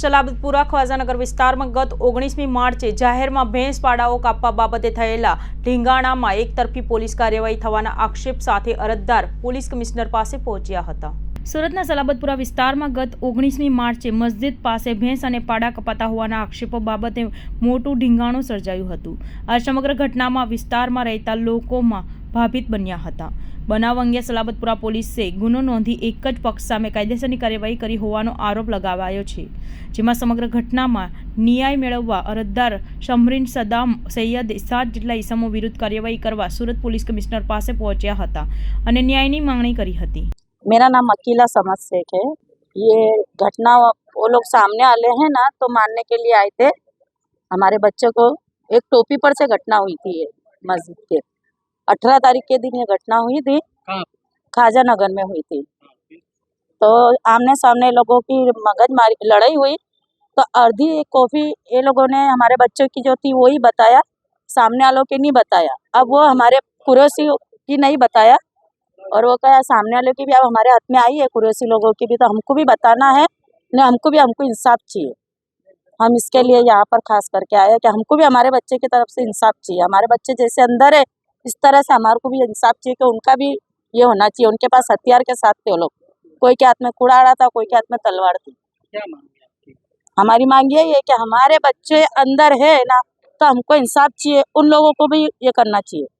સલાબતપુરા ખ્વાજાનગર વિસ્તારમાં ગત ઓગણીસમી માર્ચે જાહેરમાં ભેંસ પાડાઓ કાપવા બાબતે થયેલા ઢીંગાણામાં એકતરફી પોલીસ કાર્યવાહી થવાના આક્ષેપ સાથે અરજદાર પોલીસ કમિશનર પાસે પહોંચ્યા હતા સુરતના સલાબતપુરા વિસ્તારમાં ગત ઓગણીસમી માર્ચે મસ્જિદ પાસે ભેંસ અને પાડા કપાતા હોવાના આક્ષેપો બાબતે મોટું ઢીંગાણું સર્જાયું હતું આ સમગ્ર ઘટનામાં વિસ્તારમાં રહેતા લોકોમાં भाबित બન્યા હતા બનાવાંગિયા સલાબતપુરા પોલીસ સે ગુનો નોંધી એક જ પક્ષ સામે કાયદેસરની કાર્યવાહી કરી હોવાનો આરોપ લગાવ્યો છે જેમાં સમગ્ર ઘટનામાં ન્યાય મેળવવા અરદદાર શમરીન સદામ સૈયદ ઇસાદ જિલ્લા ઇસમ વિરુદ્ધ કાર્યવાહી કરવા સુરત પોલીસ કમિશનર પાસે પહોંચ્યા હતા અને ન્યાયની માંગણી કરી હતી મેરા નામ અકીલા સમસઠ છે યે ઘટના ઓ લોગ સામે आले हैं ना तो मारने के लिए आए थे हमारे बच्चे को एक टोपी पर से घटना हुई थी मस्जिद के अठारह तारीख के दिन ये घटना हुई थी हाँ। खाजा नगर में हुई थी हाँ, तो आमने सामने लोगों की मगज मारी लड़ाई हुई तो अर्धी कॉफ़ी ये लोगों ने हमारे बच्चों की जो थी वो ही बताया सामने वालों के नहीं बताया अब वो हमारे कुरोसी की नहीं बताया और वो कहा सामने वालों की भी अब हमारे हाथ में आई है कुरोसी लोगों की भी तो हमको भी बताना है नहीं हमको भी हमको इंसाफ चाहिए हम इसके लिए यहाँ पर खास करके आए कि हमको भी हमारे बच्चे की तरफ से इंसाफ चाहिए हमारे बच्चे जैसे अंदर है इस तरह से हमारे को भी इंसाफ चाहिए कि उनका भी ये होना चाहिए उनके पास हथियार के साथ थे लोग कोई के हाथ में रहा था कोई के हाथ में तलवार थी हमारी मांग यही है कि हमारे बच्चे अंदर है ना तो हमको इंसाफ चाहिए उन लोगों को भी ये करना चाहिए